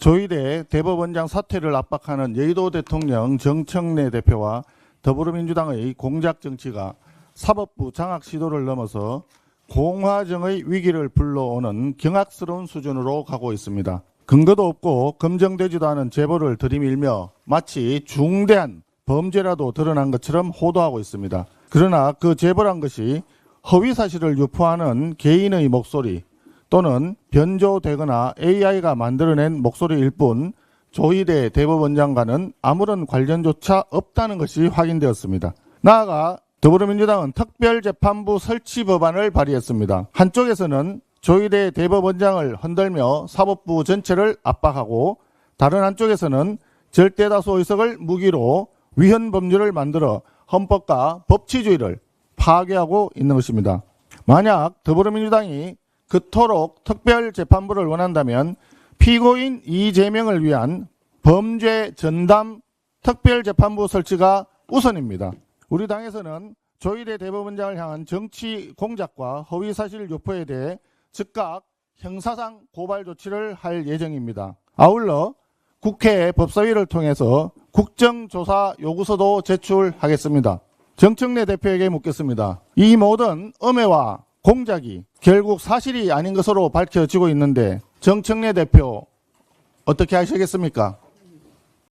조희대 대법원장 사퇴를 압박하는 여의도 대통령 정청래 대표와 더불어민주당의 공작 정치가 사법부 장악 시도를 넘어서 공화정의 위기를 불러오는 경악스러운 수준으로 가고 있습니다. 근거도 없고 검증되지도 않은 제보를 들이밀며 마치 중대한 범죄라도 드러난 것처럼 호도하고 있습니다. 그러나 그 제보란 것이 허위 사실을 유포하는 개인의 목소리 또는 변조되거나 AI가 만들어낸 목소리일 뿐 조희대 대법원장과는 아무런 관련조차 없다는 것이 확인되었습니다. 나아가 더불어민주당은 특별재판부 설치 법안을 발의했습니다. 한쪽에서는 조희대 대법원장을 흔들며 사법부 전체를 압박하고 다른 한쪽에서는 절대다수 의석을 무기로 위헌 법률을 만들어 헌법과 법치주의를 파괴하고 있는 것입니다. 만약 더불어민주당이 그토록 특별재판부를 원한다면 피고인 이재명을 위한 범죄 전담 특별재판부 설치가 우선입니다. 우리 당에서는 조희대 대법원장을 향한 정치 공작과 허위사실 유포에 대해 즉각 형사상 고발 조치를 할 예정입니다. 아울러 국회 법사위를 통해서 국정조사 요구서도 제출하겠습니다. 정청래 대표에게 묻겠습니다. 이 모든 음해와 공작이 결국 사실이 아닌 것으로 밝혀지고 있는데 정청래 대표 어떻게 하시겠습니까?